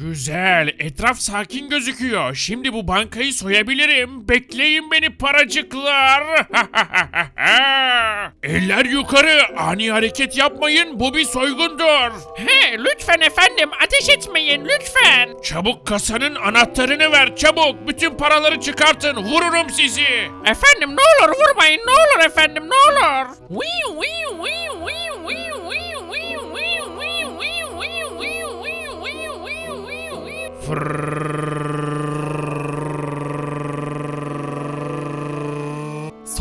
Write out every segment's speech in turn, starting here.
Güzel. Etraf sakin gözüküyor. Şimdi bu bankayı soyabilirim. Bekleyin beni paracıklar. Eller yukarı. Ani hareket yapmayın. Bu bir soygundur. He, lütfen efendim. Ateş etmeyin lütfen. Çabuk kasanın anahtarını ver. Çabuk. Bütün paraları çıkartın. Vururum sizi. Efendim ne olur vurmayın. Ne olur efendim ne olur. Frrrr.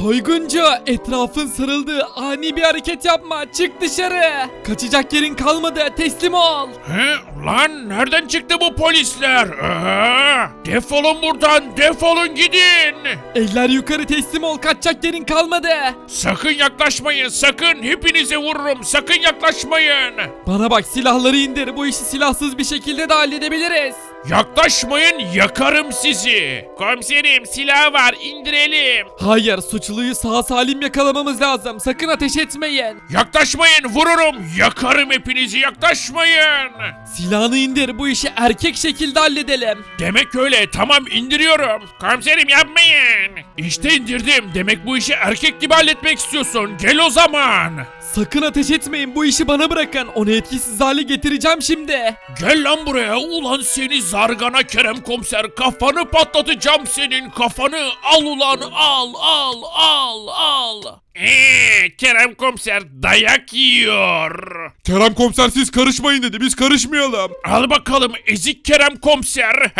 Soyguncu etrafın sarıldığı ani bir hareket yapma çık dışarı. Kaçacak yerin kalmadı teslim ol. He? Lan nereden çıktı bu polisler? Ee, defolun buradan. Defolun gidin. Eller yukarı teslim ol kaçacak yerin kalmadı. Sakın yaklaşmayın. Sakın. Hepinize vururum. Sakın yaklaşmayın. Bana bak silahları indir bu işi silahsız bir şekilde de halledebiliriz. Yaklaşmayın yakarım sizi. Komiserim silah var indirelim. Hayır suçluyu sağ salim yakalamamız lazım sakın ateş etmeyin. Yaklaşmayın vururum. Yakarım hepinizi yaklaşmayın. Silahını indir bu işi erkek şekilde halledelim. Demek öyle tamam indiriyorum. Komiserim yapmayın. İşte indirdim. Demek bu işi erkek gibi halletmek istiyorsun. Gel o zaman. Sakın ateş etmeyin bu işi bana bırakın onu etkisiz hale getireceğim şimdi. Gel lan buraya ulan seni zargana Kerem komiser kafanı patlatacağım senin kafanı al ulan al al al al. Eee Kerem komiser dayak yiyor. Kerem komiser siz karışmayın dedi biz karışmayalım. Al bakalım ezik Kerem komiser.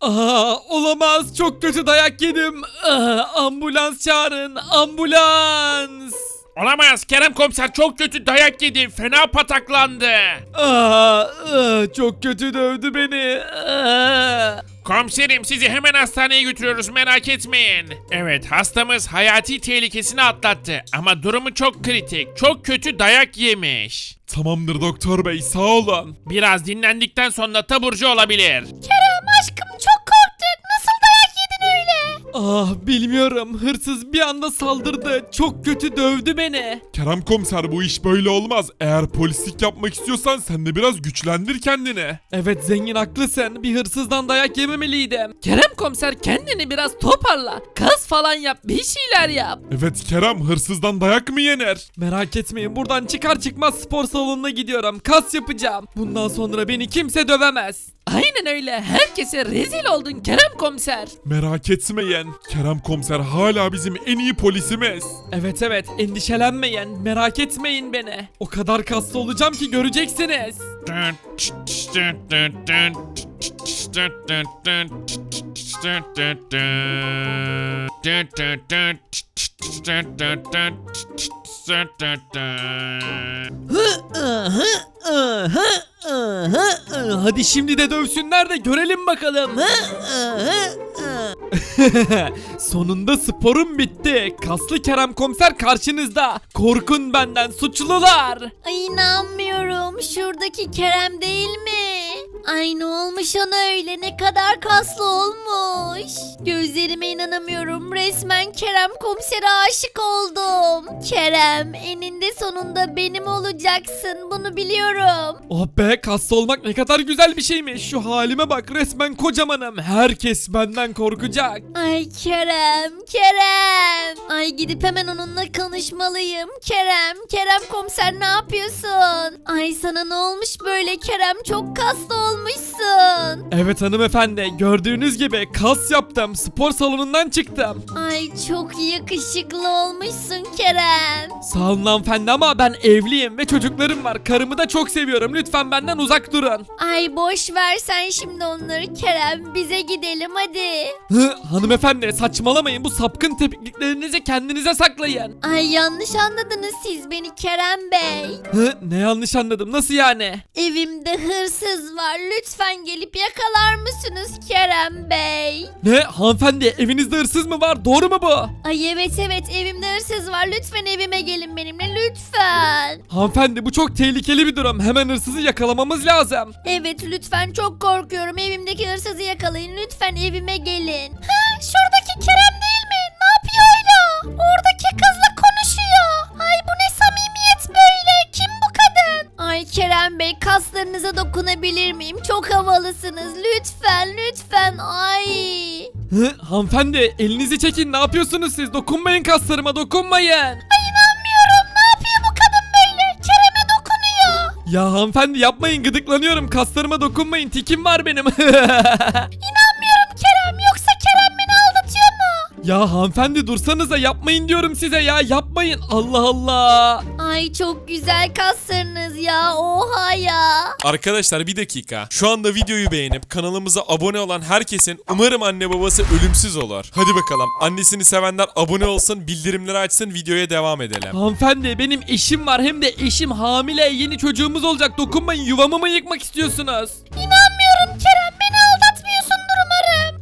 Aa, olamaz çok kötü dayak yedim. Aa, ambulans çağırın ambulans. Olamaz Kerem komiser çok kötü dayak yedi fena pataklandı. Aa, aa, çok kötü dövdü beni. Aa. Komiserim sizi hemen hastaneye götürüyoruz merak etmeyin. Evet hastamız hayati tehlikesini atlattı ama durumu çok kritik. Çok kötü dayak yemiş. Tamamdır doktor bey sağ olun. Biraz dinlendikten sonra taburcu olabilir. Kerem Ah bilmiyorum hırsız bir anda saldırdı. Çok kötü dövdü beni. Kerem komiser bu iş böyle olmaz. Eğer polislik yapmak istiyorsan sen de biraz güçlendir kendini. Evet zengin haklısın. Bir hırsızdan dayak yememeliydim. Kerem komiser kendini biraz toparla. Kas falan yap bir şeyler yap. Evet Kerem hırsızdan dayak mı yenir? Merak etmeyin buradan çıkar çıkmaz spor salonuna gidiyorum. Kas yapacağım. Bundan sonra beni kimse dövemez. Aynen öyle. Herkese rezil oldun Kerem komiser. Merak etmeyin. Kerem komiser hala bizim en iyi polisimiz. Evet evet endişelenmeyin. Merak etmeyin beni. O kadar kaslı olacağım ki göreceksiniz. Hadi şimdi de dövsünler de görelim bakalım. Sonunda sporum bitti. Kaslı Kerem komiser karşınızda. Korkun benden suçlular. Ay inanmıyorum. Şuradaki Kerem değil mi? Aynı olmuş ona öyle. Ne kadar kaslı olmuş. Gözlerime inanamıyorum. Resmen Kerem komisere aşık oldum. Kerem eninde sonunda benim olacaksın. Bunu biliyorum. Oh be kaslı olmak ne kadar güzel bir şeymiş. Şu halime bak resmen kocamanım. Herkes benden korkacak. Ay Kerem, Kerem. Ay gidip hemen onunla konuşmalıyım. Kerem, Kerem komiser ne yapıyorsun? Ay sana ne olmuş böyle Kerem? Çok kaslı olmuşsun. Evet hanımefendi gördüğünüz gibi kas yaptım. Spor salonundan çıktım. Ay çok yakışıklı olmuşsun Kerem. Sağ olun hanımefendi ama ben evliyim ve çocuklarım var. Karımı da çok seviyorum. Lütfen benden uzak durun. Ay boş ver sen şimdi onları Kerem. Bize gidelim hadi. Hı, hanımefendi saçmalamayın. Bu sapkın tepkilerinizi kendinize saklayın. Ay yanlış anladınız siz beni Kerem Bey. Hı, ne yanlış anladım. Nasıl yani? Evimde hırsız var. Lütfen gelip yakalar mısınız Kerem Bey? Ne? Hanımefendi evinizde hırsız mı var? Doğru mu bu? Ay evet evet evimde hırsız var. Lütfen evime gelin benimle lütfen. Hanımefendi bu çok tehlikeli bir durum. Hemen hırsızı yakalamamız lazım. Evet lütfen çok korkuyorum. Evimdeki hırsızı yakalayın. Lütfen evime gelin. Ha, şuradaki Kerem değil mi? Ne yapıyor öyle? Oradaki kızla konuşuyor. Ay bu ne samimiyet böyle? Kim bu kadın? Ay Kerem Bey kaslarınıza dokunabilir miyim? Çok havalısınız. Lütfen lütfen. Ay. Hı, hanımefendi elinizi çekin ne yapıyorsunuz siz? Dokunmayın kaslarıma dokunmayın. Ay inanmıyorum. Ne yapıyor bu kadın böyle? Kerem'e dokunuyor. Ya hanımefendi yapmayın gıdıklanıyorum kaslarıma dokunmayın tikim var benim. İnanmıyorum ya hanımefendi dursanıza yapmayın diyorum size ya yapmayın Allah Allah. Ay çok güzel kaslarınız ya. Oha ya. Arkadaşlar bir dakika. Şu anda videoyu beğenip kanalımıza abone olan herkesin umarım anne babası ölümsüz olur. Hadi bakalım. Annesini sevenler abone olsun, bildirimleri açsın, videoya devam edelim. Hanımefendi benim eşim var hem de eşim hamile yeni çocuğumuz olacak dokunmayın yuvamı mı yıkmak istiyorsunuz? İnanmıyorum Kerem. Beni.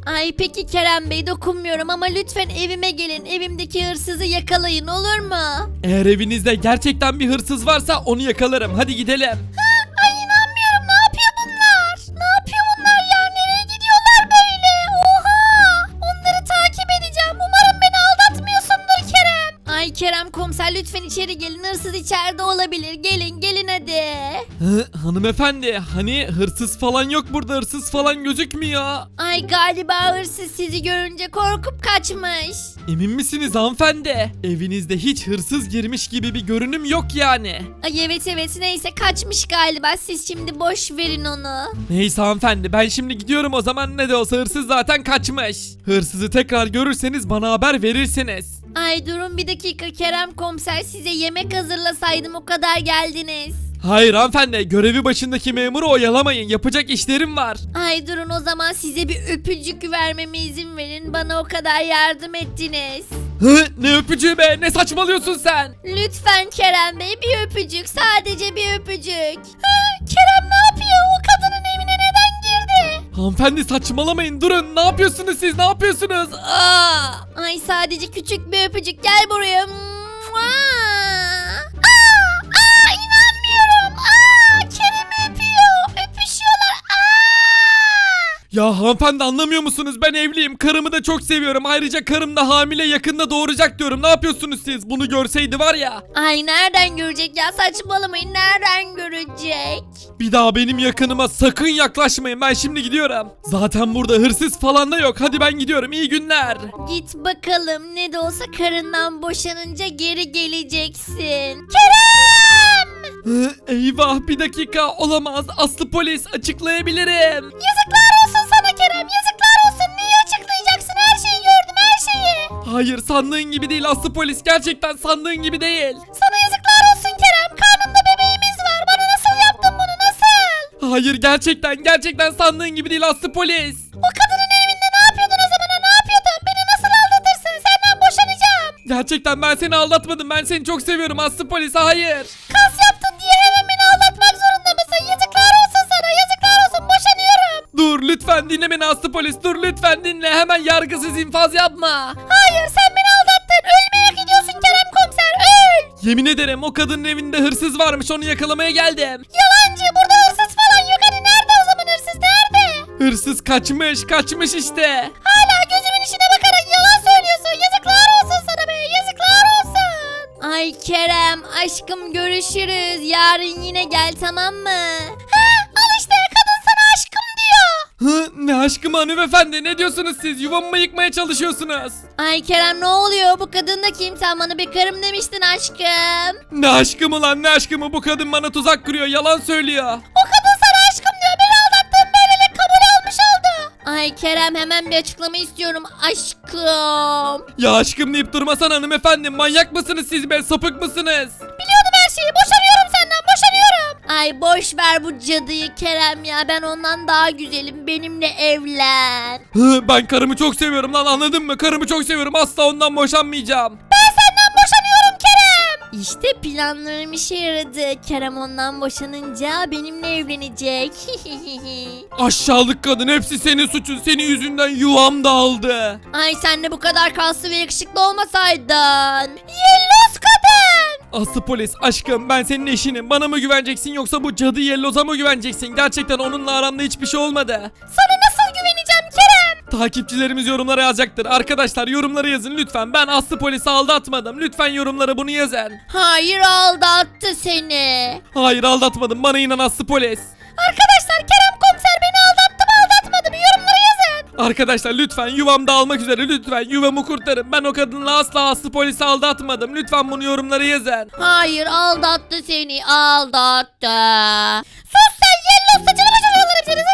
Ay peki Kerem Bey dokunmuyorum ama lütfen evime gelin. Evimdeki hırsızı yakalayın olur mu? Eğer evinizde gerçekten bir hırsız varsa onu yakalarım hadi gidelim. Lütfen içeri gelin. Hırsız içeride olabilir. Gelin gelin hadi. Hı, hanımefendi hani hırsız falan yok burada hırsız falan gözükmüyor. Ay galiba hırsız sizi görünce korkup kaçmış. Emin misiniz hanımefendi? Evinizde hiç hırsız girmiş gibi bir görünüm yok yani. Ay evet evet neyse kaçmış galiba. Siz şimdi boş verin onu. Neyse hanımefendi ben şimdi gidiyorum o zaman ne de olsa hırsız zaten kaçmış. Hırsızı tekrar görürseniz bana haber verirsiniz. Ay durun bir dakika Kerem komiser size yemek hazırlasaydım o kadar geldiniz. Hayır hanımefendi görevi başındaki memuru oyalamayın yapacak işlerim var. Ay durun o zaman size bir öpücük vermeme izin verin. Bana o kadar yardım ettiniz. Hı, ne öpücüğü be ne saçmalıyorsun sen? Lütfen Kerem Bey bir öpücük. Sadece bir öpücük. Kerem ne yapıyor? O girdi? Hanımefendi saçmalamayın durun ne yapıyorsunuz siz ne yapıyorsunuz? Aa! Ay sadece küçük bir öpücük. Gel buraya. Mua! Ya hanımefendi anlamıyor musunuz ben evliyim karımı da çok seviyorum ayrıca karım da hamile yakında doğuracak diyorum ne yapıyorsunuz siz bunu görseydi var ya. Ay nereden görecek ya saçmalamayın nereden görecek? Bir daha benim yakınıma sakın yaklaşmayın ben şimdi gidiyorum. Zaten burada hırsız falan da yok hadi ben gidiyorum iyi günler. Git bakalım ne de olsa karından boşanınca geri geleceksin. Kerem! Hı, Eyvah bir dakika olamaz Aslı polis açıklayabilirim. Yazıklar olsun Kerem yazıklar olsun. Neyi açıklayacaksın her şeyi gördüm her şeyi. Hayır sandığın gibi değil Aslı polis gerçekten sandığın gibi değil. Sana yazıklar olsun Kerem karnında bebeğimiz var. Bana nasıl yaptın bunu nasıl? Hayır gerçekten gerçekten sandığın gibi değil Aslı polis. O kadının evinde ne yapıyordun o zaman ha, ne yapıyordun? Beni nasıl aldatırsın senden boşanacağım. Gerçekten ben seni aldatmadım ben seni çok seviyorum Aslı polis hayır. Kas polis dur lütfen dinle hemen yargısız infaz yapma. Hayır sen beni aldattın. Ölmeye gidiyorsun Kerem komiser öl. Yemin ederim o kadının evinde hırsız varmış onu yakalamaya geldim. Yalancı burada hırsız falan yok. Hani nerede o zaman hırsız nerede? Hırsız kaçmış kaçmış işte. Hala gözümün içine bakarak yalan söylüyorsun. Yazıklar olsun sana be yazıklar olsun. Ay Kerem aşkım görüşürüz. Yarın yine gel tamam mı? Hı, ne aşkım hanımefendi ne diyorsunuz siz yuvamı mı yıkmaya çalışıyorsunuz? Ay Kerem ne oluyor bu kadın da kim sen bana bir karım demiştin aşkım. Ne aşkımı lan ne aşkımı bu kadın bana tuzak kuruyor yalan söylüyor. O kadın sana aşkım diyor beni aldattın böylelik kabul almış oldu. Ay Kerem hemen bir açıklama istiyorum aşkım. Ya aşkım deyip durmasan hanımefendi manyak mısınız siz be sapık mısınız? Biliyordum her şeyi boşanıyorum senden boşanıyorum. Ay boş ver bu cadıyı Kerem ya ben ondan daha güzelim benimle evlen. Hı, ben karımı çok seviyorum lan anladın mı? Karımı çok seviyorum asla ondan boşanmayacağım. Ben senden boşanıyorum Kerem. İşte planlarım işe yaradı. Kerem ondan boşanınca benimle evlenecek. Aşağılık kadın hepsi senin suçun. Senin yüzünden yuvam dağıldı. Ay sen de bu kadar kaslı ve yakışıklı olmasaydın. Yellos. Aslı polis aşkım ben senin eşinim. Bana mı güveneceksin yoksa bu cadı Yelloz'a mı güveneceksin? Gerçekten onunla aramda hiçbir şey olmadı. Sana nasıl güveneceğim Kerem? Takipçilerimiz yorumlara yazacaktır. Arkadaşlar yorumlara yazın lütfen. Ben Aslı polisi aldatmadım. Lütfen yorumlara bunu yazın. Hayır aldattı seni. Hayır aldatmadım. Bana inan Aslı polis. Arkadaşlar Kerem Arkadaşlar lütfen yuvam dağılmak üzere lütfen yuvamı kurtarın. Ben o kadınla asla Aslı polisi aldatmadım. Lütfen bunu yorumlara yazın. Hayır aldattı seni aldattı. Sus sen yellow saçını başını yolarım seni.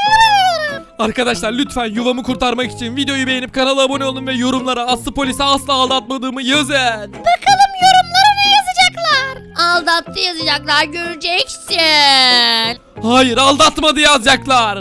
Arkadaşlar lütfen yuvamı kurtarmak için videoyu beğenip kanala abone olun ve yorumlara Aslı polisi asla aldatmadığımı yazın. Bakalım yorumlara ne yazacaklar. Aldattı yazacaklar göreceksin. Hayır aldatmadı yazacaklar.